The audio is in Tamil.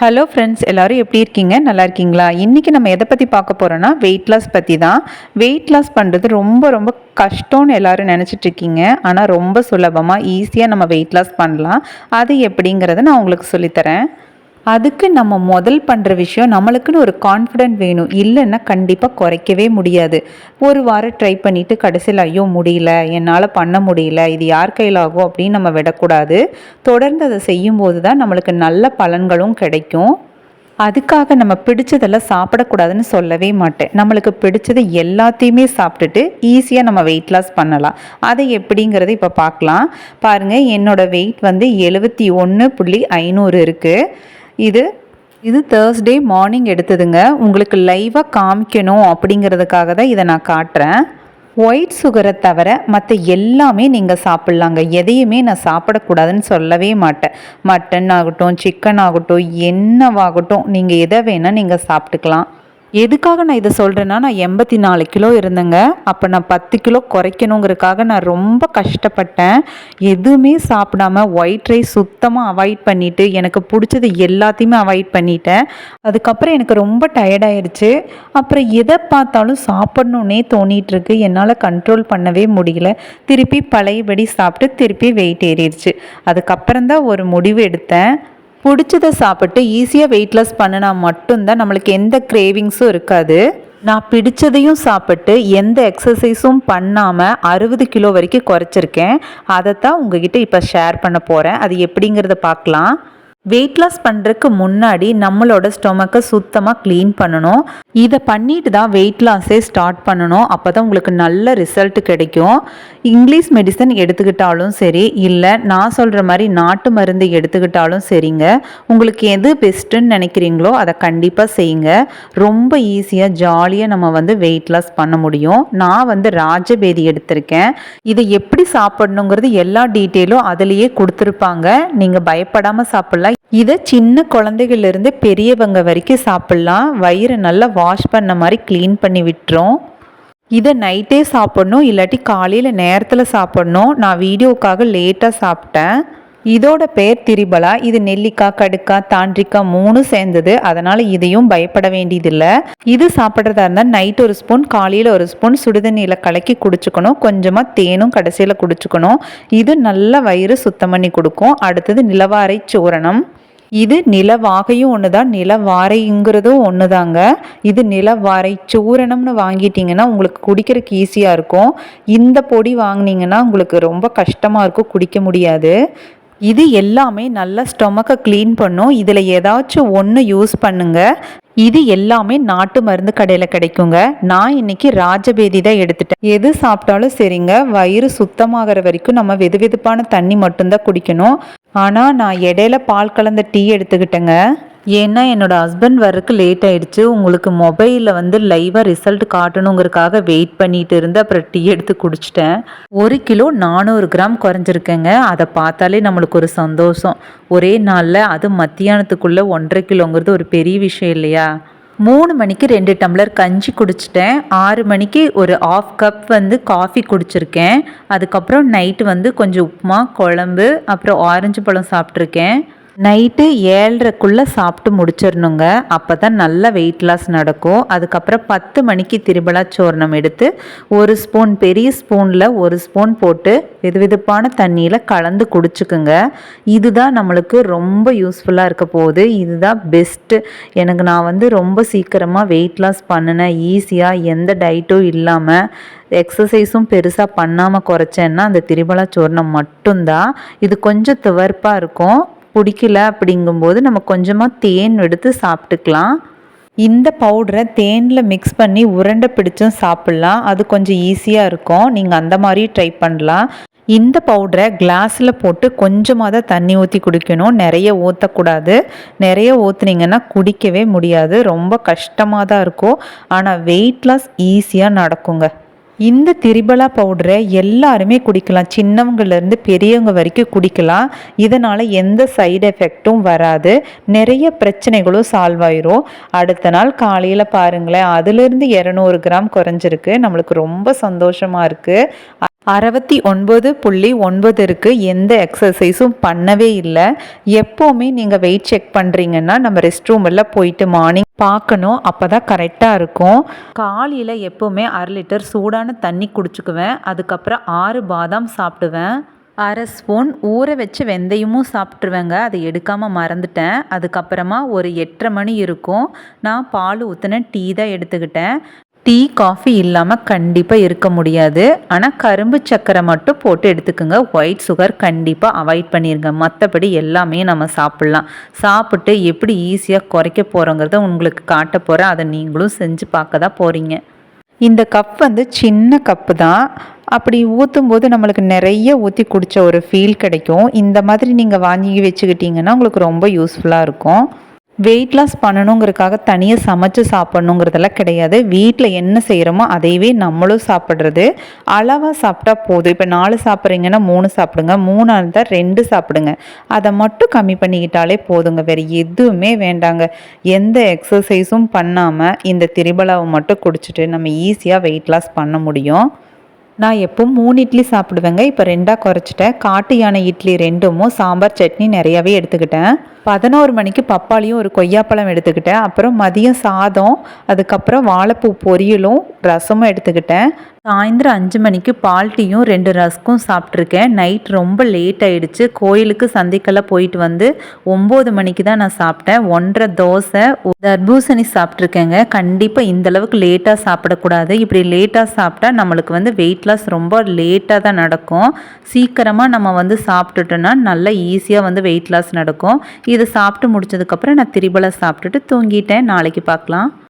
ஹலோ ஃப்ரெண்ட்ஸ் எல்லோரும் எப்படி இருக்கீங்க? நல்லா இருக்கீங்களா? இன்றைக்கி நம்ம எதை பற்றி பார்க்க போகிறோன்னா வெயிட் லாஸ் பற்றி தான். வெயிட் லாஸ் பண்ணுறது ரொம்ப ரொம்ப கஷ்டம்னு எல்லாரும் நினச்சிட்டு இருக்கீங்க. ஆனால் ரொம்ப சுலபமாக ஈஸியாக நம்ம வெயிட் லாஸ் பண்ணலாம். அது எப்படிங்கிறத நான் உங்களுக்கு சொல்லித்தரேன். அதுக்கு நம்ம முதல் பண்ணுற விஷயம் நம்மளுக்குன்னு ஒரு கான்ஃபிடென்ட் வேணும். இல்லைன்னா கண்டிப்பாக குறைக்கவே முடியாது. ஒரு வாரம் ட்ரை பண்ணிவிட்டு கடைசியில் ஐயோ முடியல என்னால் பண்ண முடியல இது யார் கையில் ஆகும் அப்படின்னு நம்ம விடக்கூடாது. தொடர்ந்து அதை செய்யும்போது தான் நம்மளுக்கு நல்ல பலன்களும் கிடைக்கும். அதுக்காக நம்ம பிடிச்சதெல்லாம் சாப்பிடக்கூடாதுன்னு சொல்லவே மாட்டேன். நம்மளுக்கு பிடிச்சது எல்லாத்தையுமே சாப்பிட்டுட்டு ஈஸியாக நம்ம வெயிட் லாஸ் பண்ணலாம். அதை எப்படிங்கிறத இப்போ பார்க்கலாம். பாருங்கள் என்னோடய வெயிட் வந்து எழுபத்தி ஒன்று புள்ளி ஐநூறு இருக்குது இது இது தேர்ஸ்டே மார்னிங் எடுத்ததுங்க. உங்களுக்கு லைவாக காமிக்கணும் அப்படிங்கிறதுக்காக தான் இதை நான் காட்டுறேன். ஒயிட் சுகரை தவிர மற்ற எல்லாமே நீங்கள் சாப்பிட்லாங்க. எதையுமே நான் சாப்பிடக்கூடாதுன்னு சொல்லவே மாட்டேன். மட்டன் ஆகட்டும் சிக்கன் ஆகட்டும் என்னவாகட்டும் நீங்கள் எதை வேணால் நீங்கள் சாப்பிட்டுக்கலாம். எதுக்காக நான் இதை சொல்கிறேன்னா நான் எண்பத்தி நாலு கிலோ இருந்தேங்க. அப்போ நான் பத்து கிலோ குறைக்கணுங்கிறதுக்காக நான் ரொம்ப கஷ்டப்பட்டேன். எதுவுமே சாப்பிடாம ஒயிட் ரைஸ் சுத்தமாக அவாய்ட் பண்ணிவிட்டு எனக்கு பிடிச்சது எல்லாத்தையுமே அவாய்ட் பண்ணிட்டேன். அதுக்கப்புறம் எனக்கு ரொம்ப டயர்டாயிருச்சு அப்புறம் எதை பார்த்தாலும் சாப்பிட்ணுன்னே தோணிகிட்ருக்கு என்னால் கண்ட்ரோல் பண்ணவே முடியல. திருப்பி பழையபடி சாப்பிட்டு திருப்பி வெயிட் ஏறிடுச்சு. அதுக்கப்புறம் தான் ஒரு முடிவு எடுத்தேன். பிடிச்சதை சாப்பிட்டு ஈஸியாக வெயிட் லாஸ் பண்ணினா மட்டும்தான் நம்மளுக்கு எந்த கிரேவிங்ஸும் இருக்காது. நான் பிடிச்சதையும் சாப்பிட்டு எந்த எக்ஸசைஸும் பண்ணாமல் அறுபது கிலோ வரைக்கும் குறைச்சிருக்கேன். அதைத்தான் உங்ககிட்ட இப்போ ஷேர் பண்ண போகிறேன் அது எப்படிங்கிறத பார்க்கலாம். வெயிட் லாஸ் பண்ணுறதுக்கு முன்னாடி நம்மளோட ஸ்டொமக்கை சுத்தமாக க்ளீன் பண்ணணும். இதை பண்ணிட்டு தான் வெயிட் லாஸே ஸ்டார்ட் பண்ணணும். அப்போ தான் உங்களுக்கு நல்ல ரிசல்ட் கிடைக்கும். இங்கிலீஷ் மெடிசன் எடுத்துக்கிட்டாலும் சரி இல்லை நான் சொல்கிற மாதிரி நாட்டு மருந்து எடுத்துக்கிட்டாலும் சரிங்க. உங்களுக்கு எது பெஸ்ட்டுன்னு நினைக்கிறீங்களோ அதை கண்டிப்பாக செய்யுங்க. ரொம்ப ஈஸியாக ஜாலியாக நம்ம வந்து வெயிட் லாஸ் பண்ண முடியும். நான் வந்து ராஜபேதி எடுத்திருக்கேன். இதை எப்படி சாப்பிடணுங்கிறது எல்லா டீட்டெயிலும் அதுலேயே கொடுத்துருப்பாங்க. நீங்கள் பயப்படாமல் சாப்பிட்லாம். இதை சின்ன குழந்தைகள்லேருந்து பெரியவங்க வரைக்கும் சாப்பிட்லாம். வயிறு நல்லா வாஷ் பண்ண மாதிரி க்ளீன் பண்ணி விட்டுரும். இதை நைட்டே சாப்பிட்ணும் இல்லாட்டி காலையில் நேரத்தில் சாப்பிட்ணும். நான் வீடியோவுக்காக லேட்டாக சாப்பிட்டேன். இதோட பேர் திரிபலா. இது நெல்லிக்காய் கடுக்காய் தாண்டிக்காய் மூணு சேர்ந்தது. அதனால் இதையும் பயப்பட வேண்டியதில்லை. இது சாப்பிட்றதா இருந்தால் நைட் ஒரு ஸ்பூன் காலையில் ஒரு ஸ்பூன் சுடுதண்ணியில் கலக்கி குடிச்சுக்கணும். கொஞ்சமாக தேனும் கடைசியில் குடிச்சுக்கணும். இது நல்ல வயிறு சுத்தம் பண்ணி கொடுக்கும். அடுத்தது நிலவாரை சூரணம். இது நிலவாகையும் ஒன்று தான் நிலவாரைங்கிறதும் ஒன்று தாங்க இது நிலவாரை சூரணம்னு வாங்கிட்டீங்கன்னா உங்களுக்கு குடிக்கிறதுக்கு ஈஸியாக இருக்கும். இந்த பொடி வாங்கினீங்கன்னா உங்களுக்கு ரொம்ப கஷ்டமாக இருக்கும் குடிக்க முடியாது. இது எல்லாமே நல்லா ஸ்டொமக்கை க்ளீன் பண்ணும். இதில் ஏதாச்சும் ஒன்று யூஸ் பண்ணுங்க. இது எல்லாமே நாட்டு மருந்து கடையில் கிடைக்குங்க. நான் இன்னைக்கு ராஜபேதி தான் எடுத்துட்டேன். எது சாப்பிட்டாலும் சரிங்க. வயிறு சுத்தமாகிற வரைக்கும் நம்ம வெது வெதுப்பான தண்ணி மட்டும்தான் குடிக்கணும். ஆனால் நான் இடையில பால் கலந்த டீ எடுத்துக்கிட்டேங்க. ஏன்னா என்னோடய ஹஸ்பண்ட் வரக்கு லேட் ஆகிடுச்சு உங்களுக்கு மொபைலில் வந்து லைவாக ரிசல்ட் காட்டணுங்கிறதுக்காக வெயிட் பண்ணிட்டு இருந்து அப்புறம் டீ எடுத்து குடிச்சிட்டேன். ஒரு கிலோ நானூறு கிராம் குறைஞ்சிருக்கேங்க. அதை பார்த்தாலே நம்மளுக்கு ஒரு சந்தோஷம். ஒரே நாளில் அது மத்தியானத்துக்குள்ளே ஒன்றரை கிலோங்கிறது ஒரு பெரிய விஷயம் இல்லையா? மூணு மணிக்கு ரெண்டு டம்ளர் கஞ்சி குடிச்சிட்டேன். ஆறு மணிக்கு ஒரு ஆஃப் கப் வந்து காஃபி குடிச்சிருக்கேன். அதுக்கப்புறம் நைட்டு வந்து கொஞ்சம் உப்புமா குழம்பு அப்புறம் ஆரஞ்சு பழம் சாப்பிட்ருக்கேன் நைட்டு ஏழரைக்குள்ளே சாப்பிட்டு முடிச்சிடணுங்க. அப்போ தான் நல்ல வெயிட் லாஸ் நடக்கும். அதுக்கப்புறம் பத்து மணிக்கு திருபலா சோர்ணம் எடுத்து ஒரு ஸ்பூன் பெரிய ஸ்பூனில் ஒரு ஸ்பூன் போட்டு வெது வெதுப்பான தண்ணியில் கலந்து குடிச்சுக்குங்க. இதுதான் நம்மளுக்கு ரொம்ப யூஸ்ஃபுல்லாக இருக்க போகுது. இதுதான் பெஸ்ட்டு எனக்கு நான் வந்து ரொம்ப சீக்கிரமாக வெயிட் லாஸ் பண்ணினேன். ஈஸியாக எந்த டயட்டும் இல்லாமல் எக்ஸசைஸும் பெருசாக பண்ணாமல் குறைச்சேன்னா அந்த திரிபலா சோர்ணம் மட்டும்தான். இது கொஞ்சம் துவர்ப்பாக இருக்கும். பிடிக்கல அப்படிங்கும்போது நம்ம கொஞ்சமாக தேன் எடுத்து சாப்பிட்டுக்கலாம். இந்த பவுடரை தேனில் மிக்ஸ் பண்ணி உருண்டை பிடிச்சும் சாப்பிட்லாம். அது கொஞ்சம் ஈஸியாக இருக்கும். நீங்கள் அந்த மாதிரி ட்ரை பண்ணலாம். இந்த பவுடரை கிளாஸில் போட்டு கொஞ்சமாக தான் தண்ணி ஊற்றி குடிக்கணும். நிறைய ஊற்றக்கூடாது நிறைய ஊற்றுனீங்கன்னா குடிக்கவே முடியாது. ரொம்ப கஷ்டமாக தான் இருக்கும். ஆனால் வெயிட் லாஸ் ஈஸியாக நடக்குங்க. இந்த திரிபலா பவுடரை எல்லாருமே குடிக்கலாம். சின்னவங்கலேருந்து பெரியவங்க வரைக்கும் குடிக்கலாம். இதனால் எந்த சைடு எஃபெக்டும் வராது. நிறைய பிரச்சனைகளும் சால்வ் ஆயிரும். அடுத்த நாள் காலையில் பாருங்களேன் அதுலேருந்து இரநூறு கிராம் குறைஞ்சிருக்கு. நம்மளுக்கு ரொம்ப சந்தோஷமாக இருக்குது அறுபத்தி ஒன்பது புள்ளி ஒன்பது இருக்குது எந்த எக்ஸசைஸும் பண்ணவே இல்லை. எப்போவுமே நீங்கள் வெயிட் செக் பண்ணுறீங்கன்னா நம்ம ரெஸ்ட் ரூமில் போயிட்டு மார்னிங் பார்க்கணும். அப்போ தான் கரெக்டாக இருக்கும். காலையில் எப்போவுமே அரை லிட்டர் சூடான தண்ணி குடிச்சுக்குவேன். அதுக்கப்புறம் ஆறு பாதாம் சாப்பிடுவேன். அரை ஸ்பூன் ஊற வச்சு வெந்தயமும் சாப்பிட்ருவேங்க அதை எடுக்காமல் மறந்துட்டேன். அதுக்கப்புறமா ஒரு எட்டரை மணி இருக்கும். நான் பால் ஊற்றின டீ தான் எடுத்துக்கிட்டேன். டீ காஃபி இல்லாமல் கண்டிப்பாக இருக்க முடியாது. ஆனால் கரும்பு சர்க்கரை மட்டும் போட்டு எடுத்துக்கோங்க. ஒயிட் சுகர் கண்டிப்பாக அவாய்ட் பண்ணிடுங்க மற்றபடி எல்லாமே நம்ம சாப்பிட்லாம். சாப்பிட்டு எப்படி ஈஸியாக குறைக்க போகிறோங்கிறத உங்களுக்கு காட்ட போகிறேன் அதை நீங்களும் செஞ்சு பார்க்க தான் போகிறீங்க இந்த கப் வந்து சின்ன கப்பு தான். அப்படி ஊற்றும் போது நம்மளுக்கு நிறைய ஊற்றி குடித்த ஒரு ஃபீல் கிடைக்கும். இந்த மாதிரி நீங்கள் வாங்கி வச்சுக்கிட்டிங்கன்னா உங்களுக்கு ரொம்ப யூஸ்ஃபுல்லாக இருக்கும். வெயிட் லாஸ் பண்ணணுங்கிறதுக்காக தனியாக சமைச்சு சாப்பிட்ணுங்கிறதெல்லாம் கிடையாது. வீட்டில் என்ன செய்கிறோமோ அதையவே நம்மளும் சாப்பிட்றது. அளவாக சாப்பிட்டா போதும். இப்போ நாலு சாப்பிட்றீங்கன்னா மூணு சாப்பிடுங்க. மூணாக இருந்தால் ரெண்டு சாப்பிடுங்க. அதை மட்டும் கம்மி பண்ணிக்கிட்டாலே போதுங்க. வேறு எதுவுமே வேண்டாங்க. எந்த எக்ஸசைஸும் பண்ணாமல் இந்த திரிபலாவை மட்டும் குடிச்சிட்டு நம்ம ஈஸியாக வெயிட் லாஸ் பண்ண முடியும். நான் எப்பவும் மூணு இட்லி சாப்பிடுவேங்க. இப்போ ரெண்டாக குறைச்சிட்டேன். காட்டு யானை இட்லி ரெண்டும் சாம்பார் சட்னி நிறையாவே எடுத்துக்கிட்டேன். பதினோரு மணிக்கு பப்பாளியும் ஒரு கொய்யாப்பழம் எடுத்துக்கிட்டேன். அப்புறம் மதியம் சாதம் அதுக்கப்புறம் வாழைப்பூ பொரியலும் ரசமும் எடுத்துக்கிட்டேன். சாயந்தரம் அஞ்சு மணிக்கு பால் டீயும் ரெண்டு ரஸ்க்கும் சாப்பிட்ருக்கேன் நைட் ரொம்ப லேட் ஆயிடுச்சு. கோயிலுக்கு சந்தைக்கெல்லாம் போயிட்டு வந்து ஒம்பது மணிக்கு தான் நான் சாப்பிட்டேன். ஒன்றரை தோசை தர்பூசணி சாப்பிட்ருக்கேங்க கண்டிப்பாக இந்தளவுக்கு லேட்டாக சாப்பிடக்கூடாது. இப்படி லேட்டாக சாப்பிட்டா நம்மளுக்கு வந்து வெயிட் கிளாஸ் ரொம்ப லேட்டாக தான் நடக்கும். சீக்கிரமாக நம்ம வந்து சாப்பிட்டுட்டோன்னா நல்லா ஈஸியாக வந்து வெயிட் லாஸ் நடக்கும். இதை சாப்பிட்டு முடிச்சதுக்கப்புறம் நான் திரிபலை சாப்பிட்டுட்டு தூங்கிட்டேன். நாளைக்கு பார்க்கலாம்.